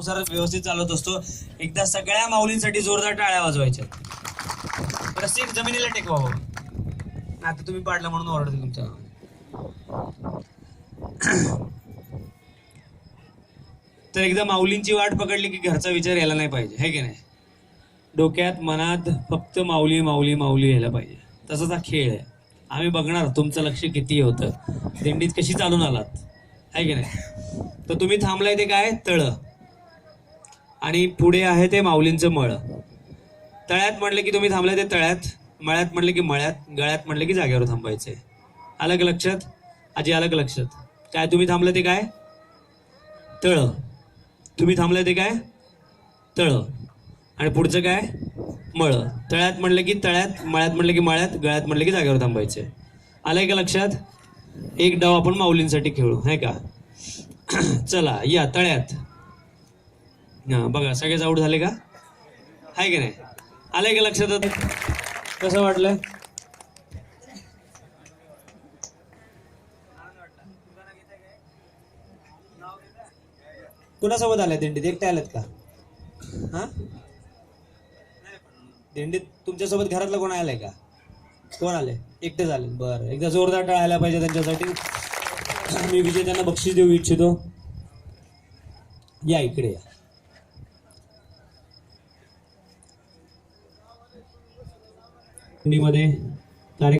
संसार व्यवस्थित चालत असतो. एकदा सगळ्या माऊलींसाठी जोरदार टाळ्या वाजवायच्या. प्रत्येक जमिनीला टेकवा बाबा. आता तुम्ही पाडला म्हणून ऑर्डर तुमच्या. तर एकदा माऊलींची वाट पकडली की घरचा विचार यायला नाही पाहिजे. हे की नाही? डोक्यात मनात फक्त माऊली माऊली माऊली यायला पाहिजे. तसाच हा खेळ आहे. आम्ही बघणार तुमचं लक्ष किती होतं. दिंडीत कशी चालून आलात? आहे की नाही? तर तुम्ही थांबलाय ते काय? तळ. आणि पुढे आहे ते माऊलींचं मळ. तळ्यात म्हटलं की तुम्ही थांबलाय ते तळ्यात मळ्यात म्हटलं की मळ्यात गळ्यात म्हटलं की जागेवर थांबायचंय. आलं का लक्षात? आजी आलं का लक्षात. काय तुम्ही थांबलं ते काय? तळ. तुम्ही थांबलं ते काय? तळ. आणि पुढचं काय? मळ. तळ्यात म्हटलं की तळ्यात मळ्यात म्हटलं की मळ्यात गळ्यात म्हटलं की जागेवर थांबायचे आलंय का लक्षात? एक डाव आपण माऊलींसाठी खेळू आहे का? चला या तळ्यात. हा बघा सगळेच आऊट झाले का? हाय की नाही? आलंय का लक्षात आता? कसं वाटलं? कुणासोबत आल्या दिंडीत? एकटे आल्यात का? हा? दिंडीत तुमच्यासोबत घरातलं कोण आलंय का? कोण आले एकटे झाले बरं एकदा जोरदार टाळ आला पाहिजे त्यांच्यासाठी. मी विजेत्यांना बक्षीस देऊ इच्छितो. या इकडे या. दिंडीमध्ये